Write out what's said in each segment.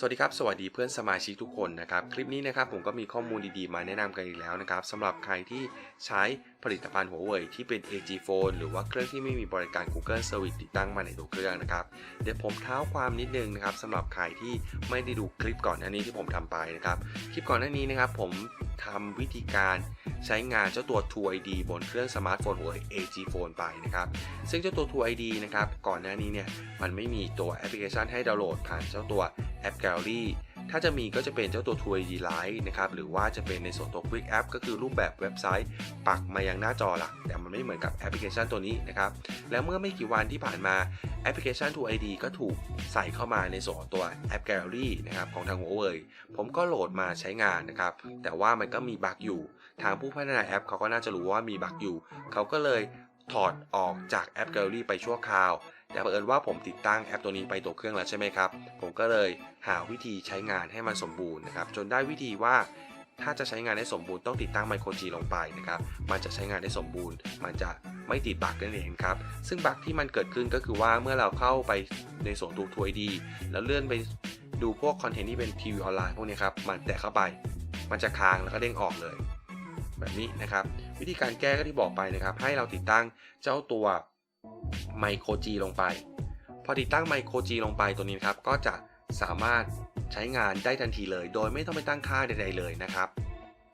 สวัสดีครับ สวัสดีเพื่อนสมาชิกทุกคนนะครับ คลิปนี้นะครับผมก็มีข้อมูลดีๆ มาแนะนำกันอีกแล้วนะครับสำหรับใครที่ใช้ผลิตภัณฑ์หัวเว่ยที่เป็น AG Phone หรือว่าเครื่องที่ไม่มีบริการ Google Service ติดตั้งมาในตัวเครื่องนะครับ เดี๋ยวผมเท้าความนิดนึงนะครับสำหรับใครที่ไม่ได้ดูคลิปก่อนหน้านี้ที่ผมทำไปนะครับ คลิปก่อนหน้านี้นะครับผมทำวิธีการใช้งานเจ้าตัว True ID บนเครื่องสมาร์ทโฟนหัวเว่ย AG Phone ไปนะครับ ซึ่งเจ้าตัว True ID นะครับก่อนหน้านี้เนี่ยมันไม่มีตัวแอปพลิเคชันให้ดาวน์โหลดผ่านเจ้าตัว แอป Gallery ถ้าจะมีก็จะเป็นเจ้าตัว True ID Lite นะครับหรือว่าจะเป็นในส่วนตัว Quick App ก็คือรูปแบบเว็บไซต์ ปักมายังหน้าจอหลักแต่มันไม่เหมือนกับแอปพลิเคชันตัวนี้นะครับแล้วเมื่อไม่กี่วันที่ผ่านมาแอปพลิเคชัน True ID ก็ถูกใส่เข้ามาในส่วนของตัวแอป Gallery นะครับของทาง Huawei ผมก็โหลดมาใช้งานนะครับแต่ว่ามันก็มีบั๊กอยู่ ทางผู้พัฒนาแอปเขาก็น่าจะรู้ว่ามีบั๊กอยู่เขาก็เลยถอดออกจากแอป Gallery ไปชั่วคราว แต่เผอิญว่าผมติดตั้งแอปตัวนี้ไปตัวเครื่องแล้วใช่ไหมครับ ผมก็เลยหาวิธีใช้งานให้มันสมบูรณ์นะครับ จนได้วิธีว่าถ้าจะใช้งานได้สมบูรณ์ต้องติดตั้งไมโครจีลงไปนะครับ มันจะใช้งานได้สมบูรณ์ มันจะไม่ติดบั๊กนั่นเองครับ ซึ่งบั๊กที่มันเกิดขึ้นก็คือว่าเมื่อเราเข้าไปในส่วนตัวทัวร์ดี แล้วเลื่อนไปดูพวกคอนเทนต์ที่เป็นทีวีออนไลน์พวกนี้ครับ มันแตะเข้าไป มันจะค้างแล้วก็เด้งออกเลย แบบนี้นะครับ วิธีการแก้ก็ที่บอกไปนะครับ ให้เราติดตั้งเจ้าตัว ไมโครจีลงไป พอติดตั้งไมโครจีลงไปตัวนี้นครับ ก็จะสามารถใช้งานได้ทันทีเลย โดยไม่ต้องไปตั้งค่าใดๆเลยนะครับ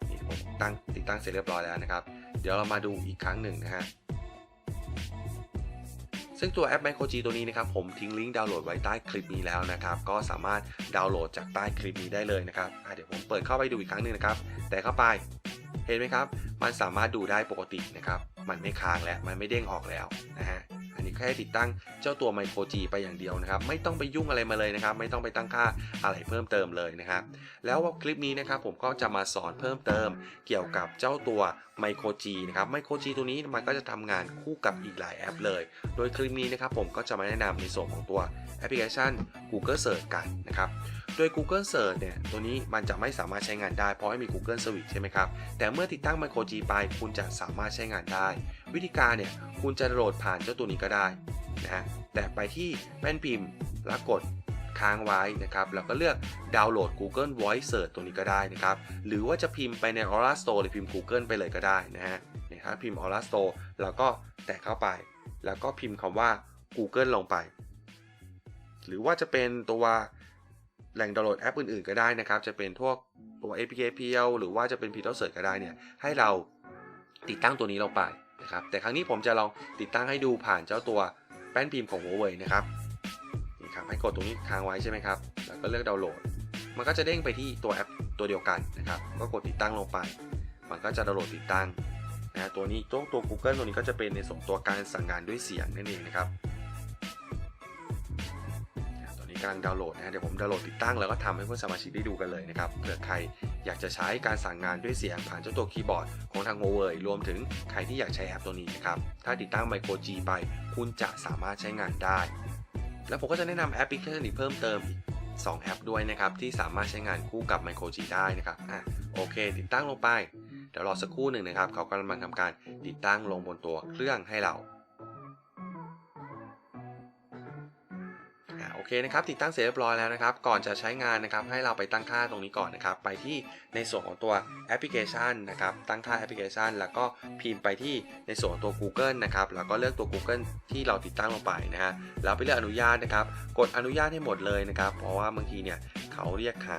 นี่ผมตั้งติดตั้งเสร็จเรียบร้อยแล้วนะครับ เดี๋ยวเรามาดูอีกครั้งหนึ่งนะฮะซึ่งตัวแอป Micro G ตัวนี้นะครับผมทิ้งลิงก์ดาวน์โหลดไว้ใต้คลิปนี้แล้วนะครับก็สามารถดาวน์โหลดจากใต้คลิปนี้ได้เลยนะครับเดี๋ยวผมเปิดเข้าไปดูอีกครั้งหนึ่งนะครับ แต่เข้าไปเห็นไหมครับ มันสามารถดูได้ปกตินะครับ มันไม่ค้างแล้วมันไม่เด้งออกแล้วนะฮะ แค่ติดตั้งเจ้าตัว Micro G ไปอย่างเดียวนะครับ ไม่ต้องไปยุ่งอะไรมาเลยนะครับ ไม่ต้องไปตั้งค่าอะไรเพิ่มเติมเลยนะครับ แล้วคลิปนี้นะครับผมก็จะมาสอนเพิ่มเติม เกี่ยวกับเจ้าตัว Micro G นะครับ Micro G ตัวนี้มันก็จะทำงานคู่กับอีกหลายแอปเลย โดยคลิปนี้นะครับผมก็จะมาแนะนำในส่วนของตัวแอปพลิเคชัน Google Search กันนะครับโดย Google Search เนี่ย ตัวนี้มันจะไม่สามารถใช้งานได้เพราะไม่มี Google Service ใช่ไหมครับ แต่เมื่อติดตั้ง Micro G ไป คุณจะสามารถใช้งานได้ วิธีการเนี่ยคุณจะโหลดผ่านเจ้าตัวนี้ก็ได้นะฮะแต่ไปที่แป้นพิมพ์แล้วกดค้างไว้นะครับแล้วก็เลือกดาวน์โหลด Google Voice Search ตัวนี้ก็ได้นะครับหรือว่าจะพิมพ์ไปใน Aura Store หรือพิมพ์ Google ไปเลยก็ได้นะฮะเนี่ยครับพิมพ์ Aura Store แล้วก็แตะเข้าไป แล้วก็พิมพ์คำว่า Google ลงไป หรือว่าจะเป็นตัวแหล่งดาวน์โหลดแอปอื่นๆก็ได้นะครับ จะเป็นพวกตัว APK PL หรือว่าจะเป็น p i t o Search ก็ได้เนี่ยให้เราติดตั้งตัวนี้ลงไป นะครับแต่ครั้งนี้ผมจะลองติดตั้งให้ดูผ่านเจ้าตัวแป้นพิมพ์ของ Huawei นะครับนี่ครับให้กดตรงนี้ค้างไว้ใช่ไหมครับแล้วก็เลือกดาวน์โหลด มันก็จะเด้งไปที่ตัวแอปตัวเดียวกันนะครับก็กดติดตั้งลงไป มันก็จะดาวน์โหลดติดตั้งนะตัวนี้ตัวตัว Google ตัวนี้ก็จะเป็นในส่วนตัวการสั่งงานด้วยเสียงนั่นเองนะครับ กำลังดาวน์โหลดนะเดี๋ยวผมดาวน์โหลดติดตั้งแล้วก็ทำให้เพื่อนสมาชิกได้ดูกันเลยนะครับเผื่อใครอยากจะใช้การสั่งงานด้วยเสียงผ่านเจ้าตัวคีย์บอร์ดของทาง Huawei รวมถึงใครที่อยากใช้แอปตัวนี้นะครับถ้าติดตั้ง Micro G ไป คุณจะสามารถใช้งานได้ แล้วผมก็จะแนะนำแอปพลิเคชันอีกเพิ่มเติมอีก2แอปด้วยนะครับที่สามารถใช้งานคู่กับ Micro G ได้นะครับอะโอเค ติดตั้งลงไปเดี๋ยวรอสักครู่หนึ่งนะครับเขากำลังทำการติดตั้งลงบนตัวเครื่องให้เรา เคนะครับติดตั้งเสร็จเรียบร้อยแล้วนะครับ ก่อนจะใช้งานนะครับให้เราไปตั้งค่าตรงนี้ก่อนนะครับ ไปที่ในส่วนของตัวแอปพลิเคชันนะครับ ตั้งค่าแอปพลิเคชัน แล้วก็พิมพ์ไปที่ในส่วนของตัว Google นะครับ แล้วก็เลือกตัว Google ที่เราติดตั้งลงไปนะฮะแล้วไปเลือกอนุญาตนะครับ กดอนุญาตให้หมดเลยนะครับ เพราะว่าบางทีเนี่ยเขาเรียกหา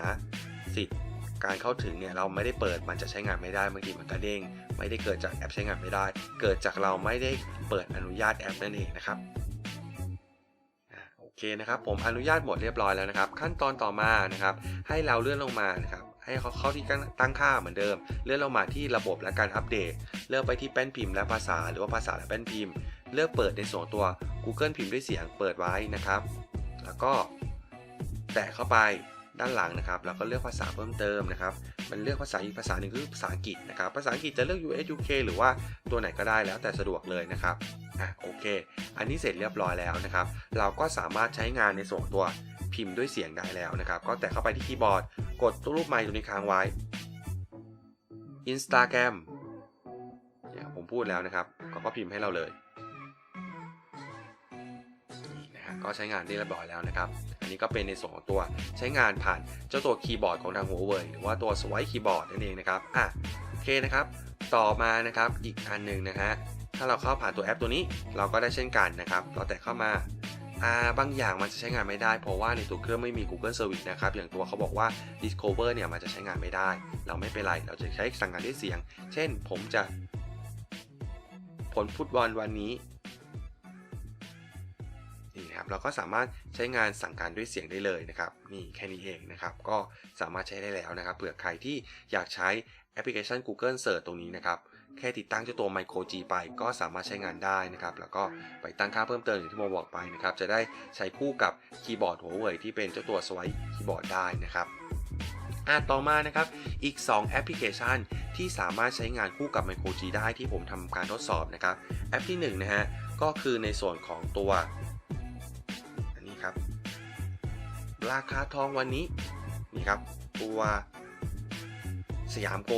สิทธิ์การเข้าถึงเนี่ยเราไม่ได้เปิดมันจะใช้งานไม่ได้บางทีมันกระเด้ง ไม่ได้เกิดจากแอปใช้งานไม่ได้ เกิดจากเราไม่ได้เปิดอนุญาตแอปนั่นเองนะครับ เคนะครับผมอนุญาตหมดเรียบร้อยแล้วนะครับ ขั้นตอนต่อมานะครับ ให้เราเลื่อนลงมานะครับให้เขาเข้าที่ตั้งค่าเหมือนเดิม เลื่อนลงมาที่ระบบและการอัปเดต เลือกไปที่แป้นพิมพ์และภาษา หรือว่าภาษาและแป้นพิมพ์ เลือกเปิดในส่วนตัว Google พิมพ์ด้วยเสียงเปิดไว้นะครับ แล้วก็แตะเข้าไป ด้านหลังนะครับแล้วก็เลือกภาษาเพิ่มเติมนะครับ มันเลือกภาษาอีกภาษาหนึ่งคือภาษาอังกฤษนะครับ ภาษาอังกฤษจะเลือก US UK หรือว่าตัวไหนก็ได้แล้วแต่สะดวกเลยนะครับอะโอเค อันนี้เสร็จเรียบร้อยแล้วนะครับ เราก็สามารถใช้งานในส่วนตัวพิมพ์ด้วยเสียงได้แล้วนะครับ ก็แตะเข้าไปที่คีย์บอร์ด กดตัวรูปไมค์ตรงนี้ค้างไว้ Instagram เนี่ยผมพูดแล้วนะครับเขาก็พิมพ์ให้เราเลยนี่นะฮะก็ใช้งานได้เรียบร้อยแล้วนะครับ อันนี้ก็เป็นในส่วนของตัวใช้งานผ่านเจ้าตัวคีย์บอร์ดของทาง Huawei หรือว่าตัว Swipe Keyboard นั่นเองนะครับอะโอเคนะครับ ต่อมานะครับอีกอันหนึ่งนะฮะถ้าเราเข้าผ่านตัวแอปตัวนี้เราก็ได้เช่นกันนะครับ เราแต่เข้ามาอ่าบางอย่างมันจะใช้งานไม่ได้ เพราะว่าในตัวเครื่องไม่มี Google Service นะครับ อย่างตัวเขาบอกว่า Discover เนี่ยมันจะใช้งานไม่ได้ เราไม่เป็นไร เราจะใช้สั่งงานด้วยเสียง เช่นผมจะ ผลฟุตบอลวันนี้ นะครับเราก็สามารถใช้งานสั่งการด้วยเสียงได้เลยนะครับนี่แค่นี้เองนะครับก็สามารถใช้ได้แล้วนะครับเผื่อใครที่อยากใช้แอปพลิเคชัน Google Search ตรงนี้นะครับแค่ติดตั้งเจ้าตัว Micro G ไปก็สามารถใช้งานได้นะครับ แล้วก็ไปตั้งค่าเพิ่มเติมอย่างที่โมบอกไปนะครับ จะได้ใช้คู่กับคีย์บอร์ดหัวเว่ยที่เป็นเจ้าตัว Swipe คีย์บอร์ดได้นะครับอะต่อมานะครับ อีก 2 แอปพลิเคชัน ที่สามารถใช้งานคู่กับ Micro G ได้ที่ผมทำการทดสอบนะครับ แอปที่1นะฮะ ก็คือในส่วนของตัว ครับ ราคาทองวันนี้นี่ครับตัวสยามโก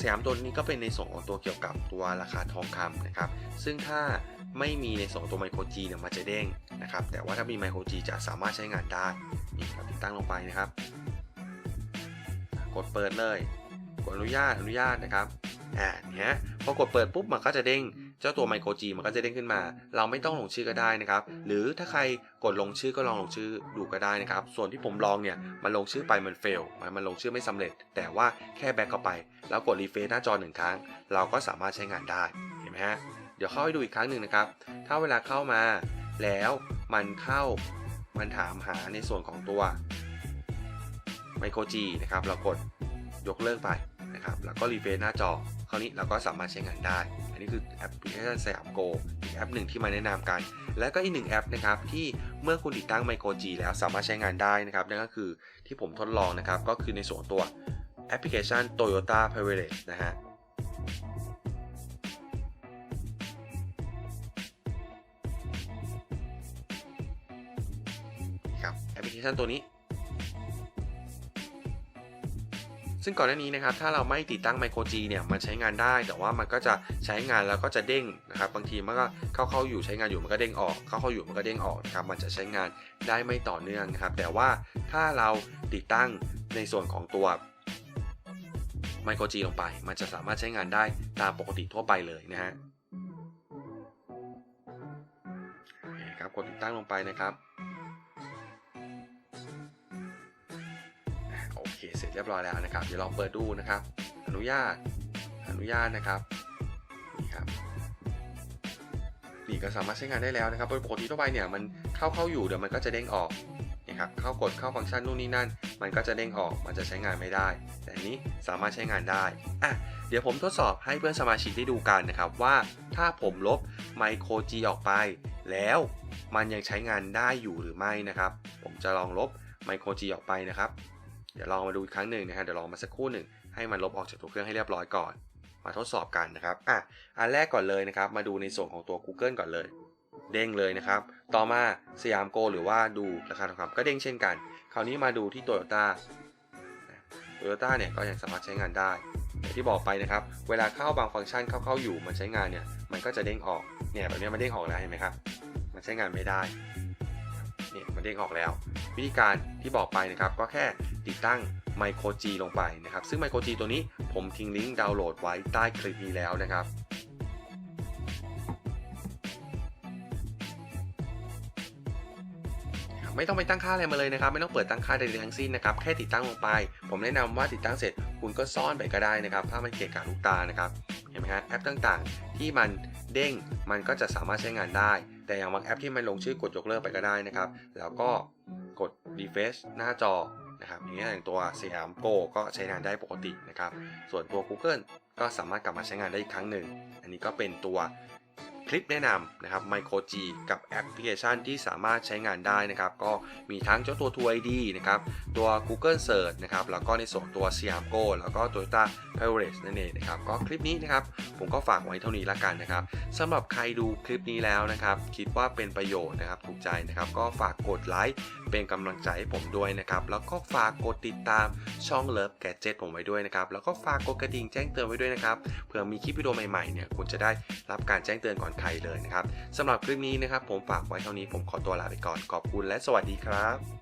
สยามตัวนี้ก็เป็นในส่วนของตัวเกี่ยวกับตัวราคาทองคำนะครับ ซึ่งถ้าไม่มีในส่วนของตัวไมโครจีเนี่ยมันจะเด้งนะครับ แต่ว่าถ้ามีไมโครจีจะสามารถใช้งานได้นี่ครับติดตั้งลงไปนะครับ กดเปิดเลย กดอนุญาตอนุญาตนะครับอ่าเนี่ยพอกดเปิดปุ๊บมันก็จะเด้ง เจ้าตัวไมโครจีมันก็จะเด้งขึ้นมา เราไม่ต้องลงชื่อก็ได้นะครับ หรือถ้าใครกดลงชื่อก็ลองลงชื่อดูก็ได้นะครับ ส่วนที่ผมลองเนี่ยมันลงชื่อไปมันเฟลมันลงชื่อไม่สำเร็จ แต่ว่าแค่แบ็กเข้าไป แล้วกดรีเฟรชหน้าจอหนึ่งครั้ง เราก็สามารถใช้งานได้เห็นไหมฮะเดี๋ยวเข้าให้ดูอีกครั้งหนึ่งนะครับ ถ้าเวลาเข้ามาแล้วมันเข้ามันถามหาในส่วนของตัวไมโครจีนะครับเรากดยกเลิกไปนะครับแล้วก็รีเฟรชหน้าจอคราวนี้เราก็สามารถใช้งานได้อั นนี้คือแอปพลิเคชันสยามโกอีกแอปหนึ่งที่มาแนะนำกัน แล้วก็อีกหนึ่งแอปนะครับที่เมื่อคุณติดตั้งไมโครจีแล้วสามารถใช้งานได้นะครับนั่นก็คือที่ผมทดลองนะครับก็คือในส่วนตัวแอปพลิเคชัน Toyota Privilege นะฮะครับแอปพลิเคชันตัวนี้ ซึ่งก่อนหน้านี้นะครับถ้าเราไม่ติดตั้ง Micro G เนี่ยมันใช้งานได้ แต่ว่ามันก็จะใช้งานแล้วก็จะเด้งนะครับบางทีมันก็เข้าเข้าอยู่ใช้งานอยู่มันก็เด้งออก เข้าเข้าอยู่มันก็เด้งออกนะครับมันจะใช้งานได้ไม่ต่อเนื่องนะครับแต่ว่าถ้าเราติดตั้งในส่วนของตัว Micro G ลงไป มันจะสามารถใช้งานได้ตามปกติทั่วไปเลยนะฮะครับกดติดตั้งลงไปนะครับ เคเสร็จเรียบร้อยแล้วนะครับ เดี๋ยวลองเปิดดูนะครับ อนุญาต อนุญาตนะครับนี่ครับนี่ก็สามารถใช้งานได้แล้วนะครับโดยปกติทั่วไปเนี่ยมันเข้าเข้าอยู่เดี๋ยวมันก็จะเด้งออกนะครับเข้ากดเข้าฟังก์ชันนู่นนี่นั่น มันก็จะเด้งออกมันจะใช้งานไม่ได้ แต่นี้สามารถใช้งานได้อะเดี๋ยวผมทดสอบให้เพื่อนสมาชิกได้ดูกันนะครับว่าถ้าผมลบไมโครจีออกไป แล้วมันยังใช้งานได้อยู่หรือไม่นะครับ ผมจะลองลบไมโครจีออกไปนะครับ เดี๋ยวลองมาดูอีกครั้งหนึ่งนะครับเดี๋ยวลองมาสักครู่หนึ่งให้มันลบออกจากตัวเครื่องให้เรียบร้อยก่อน มาทดสอบกันนะครับอะอันแรกก่อนเลยนะครับ มาดูในส่วนของตัว Google ก่อนเลย เด้งเลยนะครับ ต่อมาสยามโกหรือว่าดูราคาทองคำก็เด้งเช่นกัน คราวนี้มาดูที่โตโยต้าโตโยต้าเนี่ยก็ยังสามารถใช้งานได้อย่างที่บอกไปนะครับ เวลาเข้าบางฟังก์ชันเข้าเข้าอยู่มันใช้งานเนี่ย มันก็จะเด้งออก เนี่ยแบบนี้มันเด้งออกแล้วเห็นไหมครับ มันใช้งานไม่ได้ เนี่ยมันเด้งออกแล้ว วิธีการที่บอกไปนะครับ ก็แค่ ติดตั้ง Micro G ลงไปนะครับ ซึ่ง Micro G ตัวนี้ผมทิ้งลิงก์ดาวน์โหลดไว้ใต้คลิปนี้แล้วนะครับไม่ต้องไปตั้งค่าอะไรมาเลยนะครับ ไม่ต้องเปิดตั้งค่าใดๆทั้งสิ้นนะครับ แค่ติดตั้งลงไป ผมแนะนำว่าติดตั้งเสร็จคุณก็ซ่อนไปก็ได้นะครับ ถ้ามันเกะกะลูกตานะครับ เห็นไหมฮะแอปต่างๆ ที่มันเด้งมันก็จะสามารถใช้งานได้ แต่อย่างบางแอปที่มันลงชื่อกดยกเลิกไปก็ได้นะครับ แล้วก็กด refresh หน้าจอ นะครับอย่างนี้อย่างตัวสยามโกก็ใช้งานได้ปกตินะครับ ส่วนตัว Google ก็สามารถกลับมาใช้งานได้อีกครั้งหนึ่ง อันนี้ก็เป็นตัวคลิปแนะนำนะครับ Micro G กับแอปพลิเคชันที่สามารถใช้งานได้นะครับ ก็มีทั้งเจ้าตัว True ID นะครับ ตัว Google Search นะครับ แล้วก็ในส่วนตัว Siam Go แล้วก็ Toyota Privilege นั่นเองนะครับก็คลิปนี้นะครับผมก็ฝากไว้เท่านี้ละกันนะครับสำหรับใครดูคลิปนี้แล้วนะครับ คิดว่าเป็นประโยชน์นะครับถูกใจนะครับ ก็ฝากกดไลค์เป็นกำลังใจให้ผมด้วยนะครับแล้วก็ฝากกดติดตามช่อง Love Gadget ผมไว้ด้วยนะครับแล้วก็ฝากกดกระดิ่งแจ้งเตือนไว้ด้วยนะครับเผื่อมีคลิปวิดีโอใหม่ๆเนี่ยคุณจะได้รับการแจ้งเตือนก่อนใครเลยนะครับสำหรับคลิปนี้นะครับผมฝากไว้เท่านี้ผมขอตัวลาไปก่อนขอบคุณและสวัสดีครับ